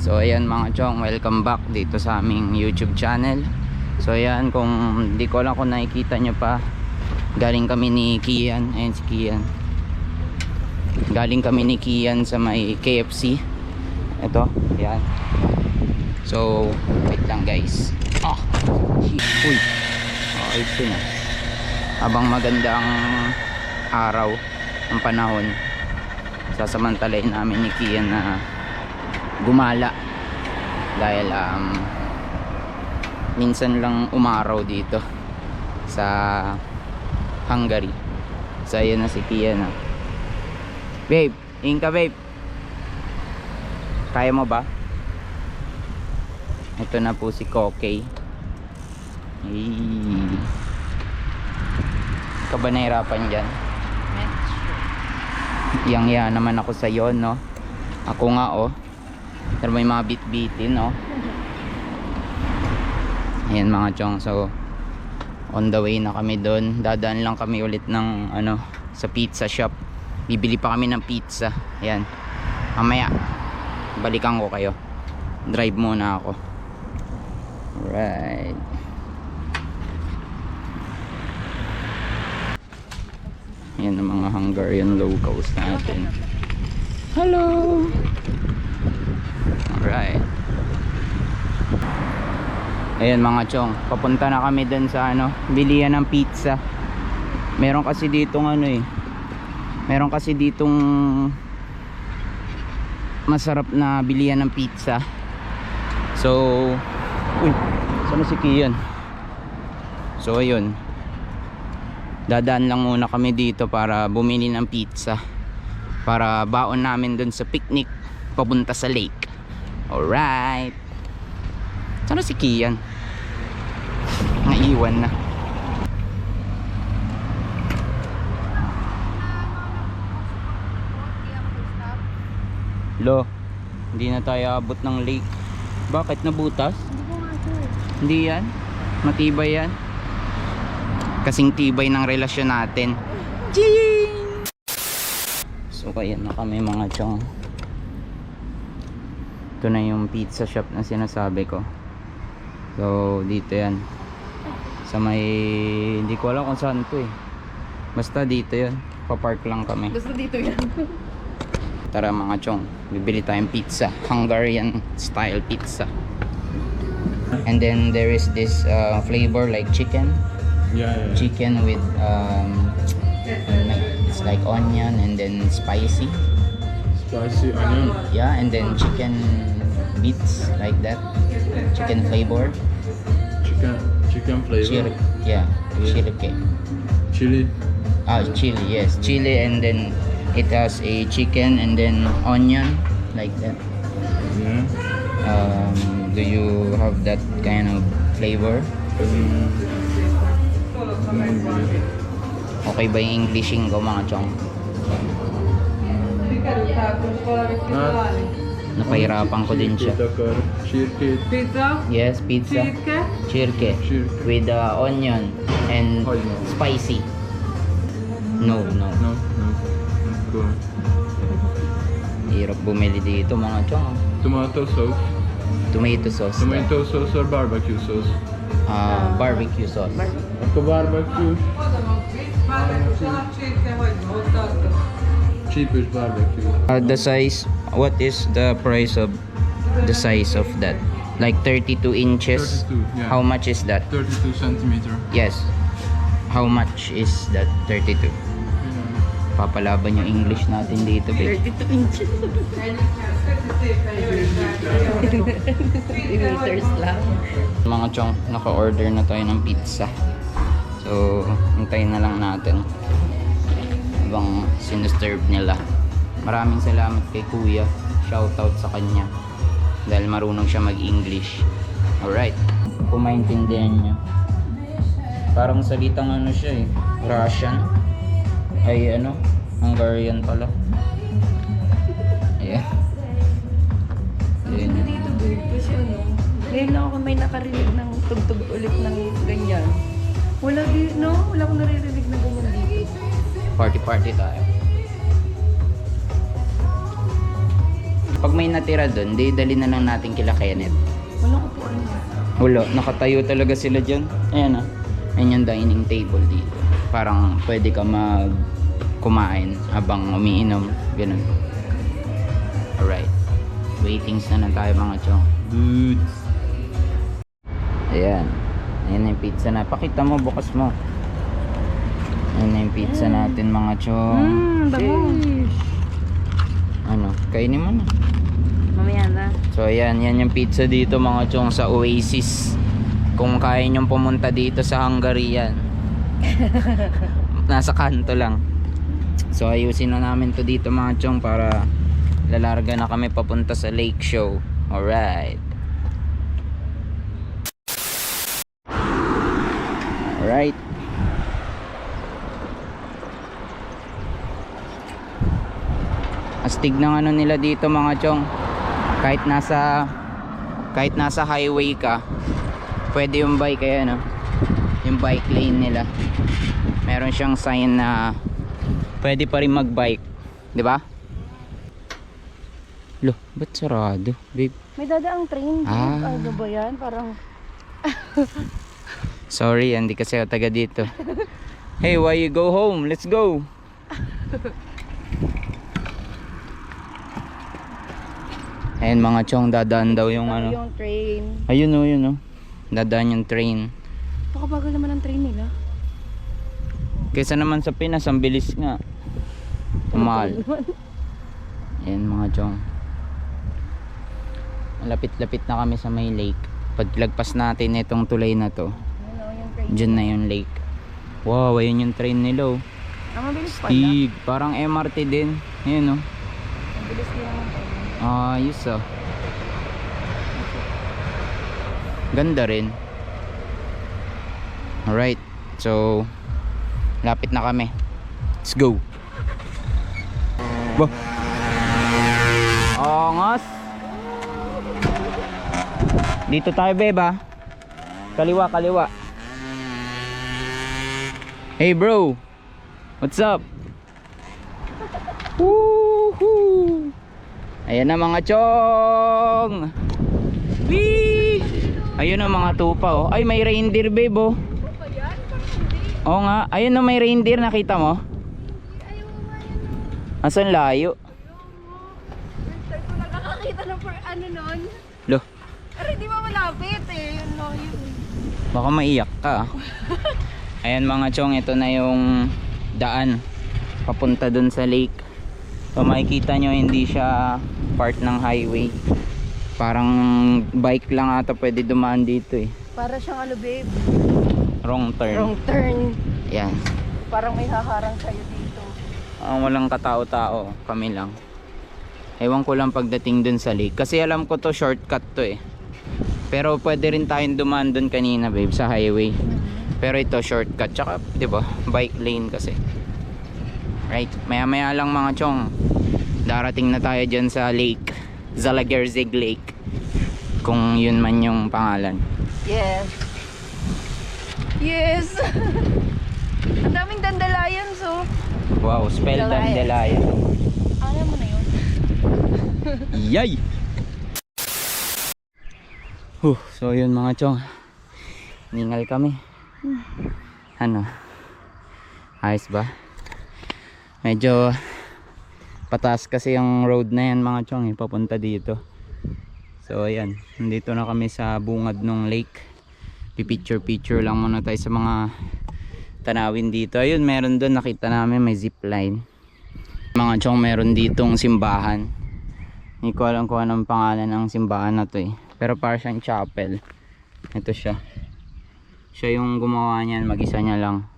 So ayan mga chong, welcome back dito sa aming YouTube channel. So ayan, kung di ko lang kung nakikita nyo pa, galing kami ni Kian, ayan si Kian. Galing kami ni Kian sa may KFC. Ito, ayan. So, wait lang guys. Ah, uy. Oh, ito na. Habang magandang araw ang panahon, sasamantalayin namin ni Kian na gumala. Dahil um, minsan lang umaraw dito sa Hungary. So ayun na si Kia na babe, inka babe. Kaya mo ba? ito na po si Kokey Hey. ka ba nahirapan dyan? yang ya naman ako sa yon no? Ako nga oh pero may mga bit-bitin, no? Ayan mga chong. So, on the way na kami doon. Dadaan lang kami ulit ng, ano, sa pizza shop. Bibili pa kami ng pizza. Ayan. Mamaya, balikan ko kayo. Drive muna ako. Alright. Ayan ang mga Hungarian locals natin. Hello! Alright. Ayan mga chong, papunta na kami dun sa ano, bilihan ng pizza. Meron kasi ditong ano eh. Meron kasi ditong masarap na bilihan ng pizza. So, uy, saan si Kian? So ayun. Dadaan lang muna kami dito para bumili ng pizza. Para baon namin dun sa picnic papunta sa lake. Alright. Sana si Kian? Naiwan na. Lo, hindi na tayo abot ng lake. Bakit nabutas? Hindi yan. Matibay yan. Kasing tibay ng relasyon natin. Jing! So kaya na kami mga chong. Ito na yung pizza shop na sinasabi ko. So dito yan. Sa may hindi ko alam kung saan to eh. Basta dito yan. Papark lang kami. Gusto dito yan. Tara mga chong, bibili tayong pizza. Hungarian style pizza. And then there is this uh, flavor like chicken. Yeah, yeah, yeah. Chicken with um, it's like onion and then spicy. Spicy onion. Yeah, and then chicken bits like that. Chicken flavor. Chicken. Chicken flavor. Chili. Yeah, chili cake. Chili. Ah, chili, yes. Chili and then it has a chicken and then onion like that. Yeah. Um, do you have that kind of flavor? Mm, maybe. Okay ba yung Englishing ko mga chong? Not Napahirapan ko din siya. Pizza? Yes, pizza. Chirke? Chirke. Shirk. With uh, onion and spicy. No, no. No, no. Go. Hirap bumili dito mga chong. Tomato sauce. Tomato sauce. Tomato sauce or barbecue sauce? Uh, barbecue sauce. Ako barbecue. Cheapest barbecue. Uh, the size, what is the price of the size of that? Like 32 inches? 32, yeah. How much is that? 32 centimeter. Yes. How much is that 32? Yeah. Papalaban yung English natin dito, babe. 32 inches. meters lang. Mga chong, naka-order na tayo ng pizza. So, hintayin na lang natin. Habang sinuserve nila. Maraming salamat kay kuya. Shoutout sa kanya. Dahil marunong siya mag-English. Alright. Kung maintindihan nyo. Parang salitang ano siya eh. Russian. Ay ano, Hungarian pala. Ayan. Ayan. Ngayon lang ako may nakarinig ng tugtog ulit ng ganyan. Wala di, no? Wala akong naririnig na ganyan dito. Party party tayo. Pag may natira doon, di dali na lang natin kila Kenneth. Walang upuan na. Wala, nakatayo talaga sila dyan. Ayan ah. Ayan yung dining table dito. Parang pwede ka mag kumain habang umiinom. Ganun. Alright. Waitings na lang tayo mga chong. Goods. Ayan. Ayan yung pizza na. Pakita mo, bukas mo. Ayan na yung pizza natin mga chong. Mmm, bango. Ano, kainin mo na. Mamaya na. So ayan, yan yung pizza dito mga chong sa Oasis. Kung kaya nyong pumunta dito sa Hungary yan. Nasa kanto lang. So ayusin na namin to dito mga chong para lalarga na kami papunta sa lake show. Alright. Alright. Astig ng ano nila dito mga chong. Kahit nasa kahit nasa highway ka pwede yung bike kaya no? Yung bike lane nila. Meron siyang sign na pwede pa rin mag bike di ba? Lo ba't sarado babe? May dadaang train. Ah. Ano ba yan? Parang... sorry hindi kasi ako taga dito. Hey why you go home? Let's go Ayan mga chong dadaan daw yung ano Yung train. ayun o yun o dadaan yung train Makabagal naman ang train nila. Kesa naman sa Pinas, ang bilis nga. Mahal. Ayan mga chong. Malapit-lapit na kami sa may lake. Paglagpas natin itong tulay na to, train? dyan na yung lake. Wow, ayun yung train nila oh. Ang mabilis pala. Stig, parang MRT din. Ayun oh. Ang bilis din train. Ayos ah. Ganda rin. Alright. So, lapit na kami. Let's go. Bah. Angas. Dito tayo, beba. Kaliwa, kaliwa. Hey, bro. What's up? Woohoo! Ayan na mga chong. Wee! Ayun na mga tupa oh. Ay may reindeer babe oh. Oo nga. Ayun na may reindeer nakita mo? Asan layo? Nakakita ng for ano nun? Lo, Pero hindi mo malapit eh. Yun lang yun. baka maiyak ka. ah. Ayan mga chong, ito na yung daan papunta dun sa lake. So makikita nyo hindi siya part ng highway. Parang bike lang ata pwede dumaan dito eh. Para siyang ano babe. Wrong turn. Wrong turn. Yan. Parang may haharang sa'yo dito. Ang walang katao-tao, kami lang. Ewan ko lang pagdating dun sa lake. Kasi alam ko to shortcut to eh. Pero pwede rin tayong dumaan dun kanina babe sa highway. Pero ito shortcut. Tsaka, di ba bike lane kasi. Right, maya maya lang mga chong. Darating na tayo dyan sa lake. Zalagerzig Lake. Kung yun man yung pangalan. Yes. Yes! Ang daming dandalayan so. Wow, spell Dandelion. dandelion. Alam mo na yun. Yay! Huh, so yun mga chong. Ningal kami. Ano? Ayos ba? Medyo pataas kasi yung road na yan mga chong eh, papunta dito. So ayan, nandito na kami sa bungad ng lake. Pipicture picture lang muna tayo sa mga tanawin dito. Ayun, meron doon nakita namin may zip line. Mga chong, meron ditong simbahan. Hindi ko alam kung anong pangalan ng simbahan na to eh. Pero para siyang chapel. Ito siya. Siya yung gumawa niyan, mag-isa niya lang.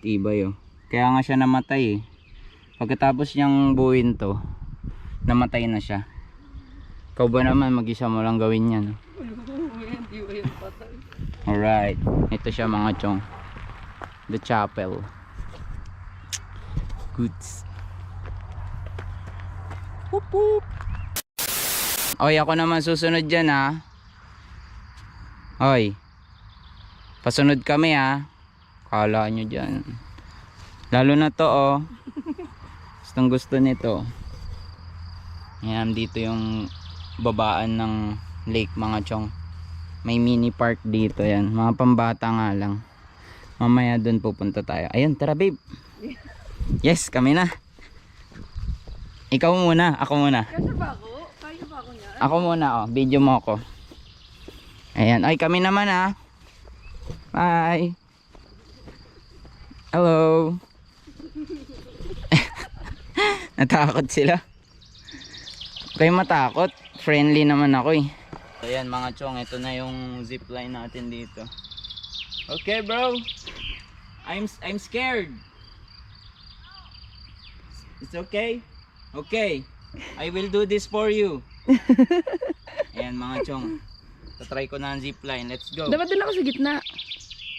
Tibay oh. Kaya nga siya namatay eh. Pagkatapos niyang buuin to, namatay na siya. Ikaw ba naman mag-isa mo lang gawin yan? Patay? Alright. Ito siya mga chong. The chapel. Goods. Whoop whoop. Oy, ako naman susunod dyan ha. Oy. Pasunod kami ha. Kala nyo dyan. Lalo na to oh. Gustong gusto nito. Ayan, dito yung babaan ng lake mga chong. May mini park dito yan. Mga pambata nga lang. Mamaya doon pupunta tayo. Ayun, tara babe. Yes, kami na. Ikaw muna, ako muna. Ako muna, oh. Video mo ako. Ayan. Ay, kami naman, ah. Bye. Hello. Natakot sila. Kayo matakot. Friendly naman ako, eh. Ayan, mga chong. Ito na yung zipline natin dito. Okay, bro. I'm I'm scared. It's okay? Okay. I will do this for you. Ayan mga chong. Tatry ko na ang zipline. Let's go. Dapat doon ako sa gitna.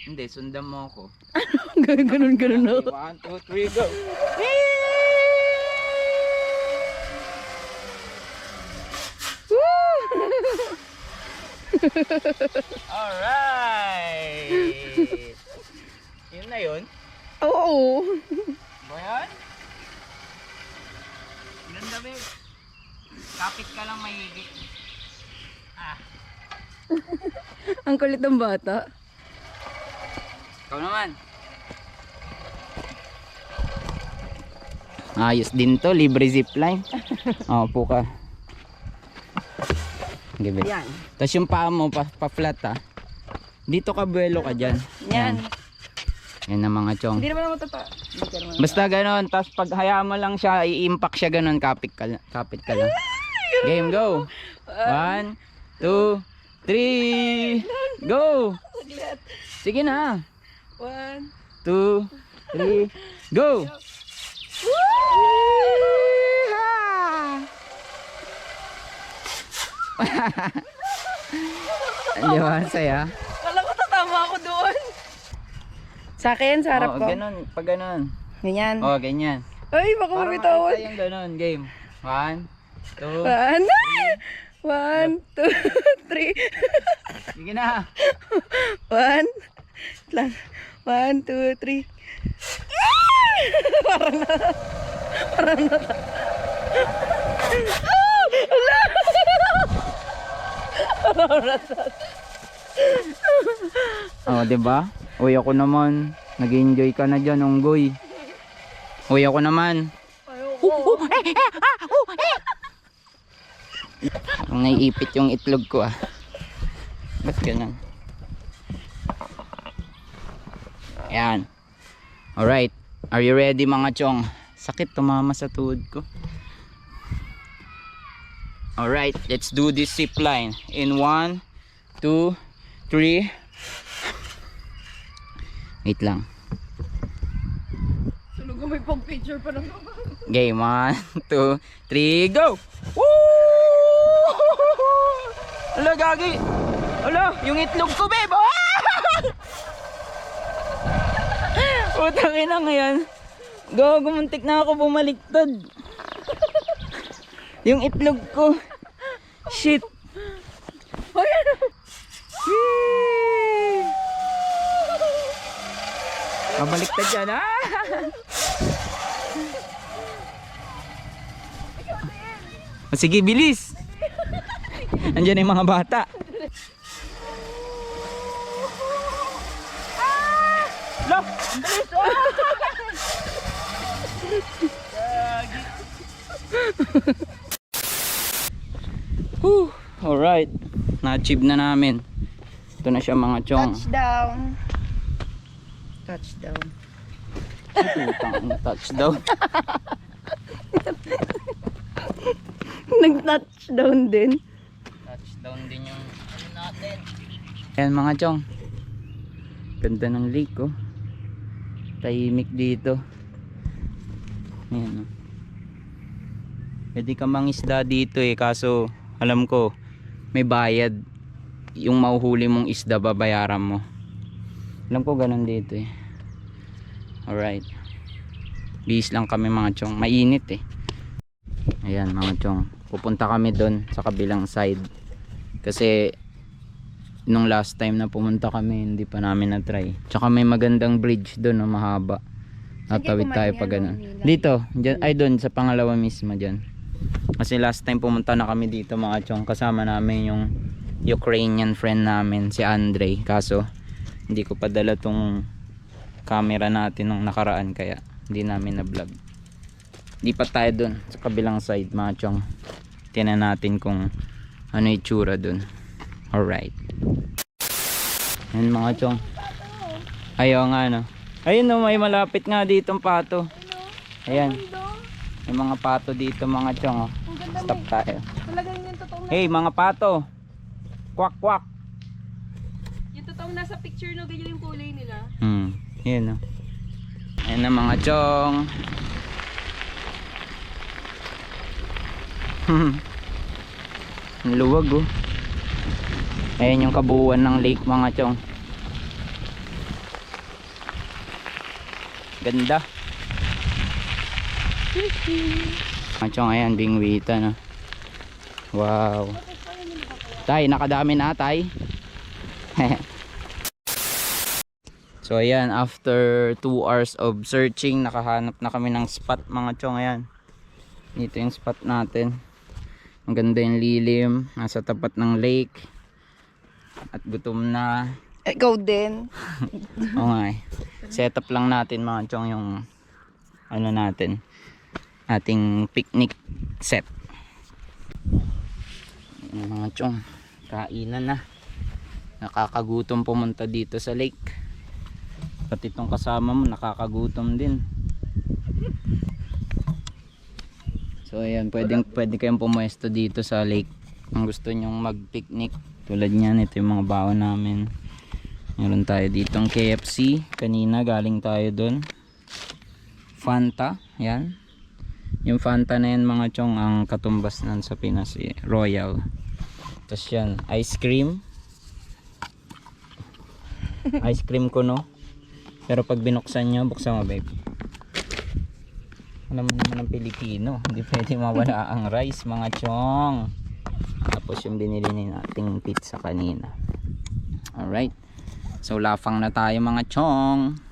Hindi, sundan mo ako. ganun, ganun, ganun ako. One, two, three, go. Alright. Yun na yun. Oo. Ba yan? Ganda babe. Kapit ka lang mahigit. Ah, Ang kulit ng bata. ikaw naman. Ayos din to, libre zipline. oh, po ka. It. Yan. Tapos yung paa mo pa, pa flat ha. Dito ka buwelo ka dyan. Yan. Yan ang mga chong. Hindi naman ako naman. Basta ganon, tapos pag hayaan mo lang siya, i-impact siya ganon, kapit ka, kapit ka lang. Game, go! One, two, three, go! Sige na! One. Two, three, go! Di ba? Ang Saya. Kala ko tatama ako doon. Sa akin, sa harap Oo, ko. ganon, pag ganon. Ganyan. Oo, ganyan. Ay, baka Parang mabitawan. makita yung ganon, game. One, two, One. One, two, three. sige na. One. Lang. One, two, three. Parang na. Parang na. Ah! Wala. Parang na. Oh, 'di ba? Uy, ako naman. Nag-enjoy ka na diyan, unggoy. Uy, ako naman. Ayoko. Ang naiipit yung itlog ko ah. Ba't ganun? Ayan. Alright. Are you ready mga chong? Sakit tumama sa tuhod ko. Alright, let's do this zip line. In one, two, three. Wait lang. Sunog may pag-picture pa naman. Game, one, two, three, go! Woo! Ala, gagi! Ala, yung itlog ko, babe! Ah! Utang ina ngayon. Go, gumuntik na ako bumaliktad. Yung itlog ko. Shit. Hoy, ano? Whee! Babaliktad yan, ah! O, sige, bilis! Andiyan na yung mga bata. Ah! Lo! Bilis! Ah! Whew! Alright. Na-achieve na namin. Ito na siya mga chong. Touchdown. Touchdown. Putang ina, touchdown. Nag-touchdown din. Touchdown din yung ano natin. Ayan mga chong. Ganda ng lake oh. Tahimik dito. Ayan oh. Pwede ka mangisda dito eh kaso alam ko may bayad. Yung mauhuli mong isda babayaran mo. Alam ko ganun dito eh. Alright. Bihis lang kami mga chong. Mainit eh. Ayan mga chong. Pupunta kami doon sa kabilang side. Kasi nung last time na pumunta kami hindi pa namin na-try. Tsaka may magandang bridge doon no, mahaba. Natawid tayo pa ganun. Dito, dyan, ay doon sa pangalawa mismo dyan. Kasi last time pumunta na kami dito mga chong kasama namin yung Ukrainian friend namin si Andre kaso hindi ko pa dala tong camera natin nung nakaraan kaya hindi namin na vlog. Di pa tayo dun sa kabilang side mga chong. Tinan natin kung ano yung tsura dun. Alright. Yan mga chong. Ayaw nga no. Ayun no, may malapit nga ditong pato. Ayan. May mga pato dito mga chong. Oh. Stop tayo. Talaga yun yung totoong, Hey mga pato. Kwak kwak. yung totoong nasa picture no, ganyan yung kulay nila. Hmm. Yan no. Ayan na mga chong. Ang luwag oh. Ayan yung kabuuan ng lake mga chong. Ganda. Mga chong ayan bingwita no. Wow. Tay, nakadami na tay. so ayan, after 2 hours of searching, nakahanap na kami ng spot mga chong ayan. Dito yung spot natin. Ang ganda yung lilim, nasa tapat ng lake. At gutom na. Ikaw din. Oo nga eh. Setup lang natin mga chong yung ano natin. Ating picnic set. Mga chong. Kainan na. Nakakagutom pumunta dito sa lake. Pati itong kasama mo nakakagutom din. So ayan, pwedeng, pwede kayong pumuesto dito sa lake. Kung gusto nyong mag-picnic. Tulad niyan, ito yung mga baon namin. Meron tayo ditong KFC. Kanina galing tayo doon. Fanta. Yan. Yung Fanta na yan mga chong ang katumbas nan sa Pinas. eh, Royal. Tapos yan. Ice cream. Ice cream ko no. Pero pag binuksan nyo, buksan mo babe. Alam naman ng Pilipino. Hindi pwede mawala ang rice mga chong. Tapos yung binili ni nating pizza kanina. Alright. So lafang na tayo mga chong.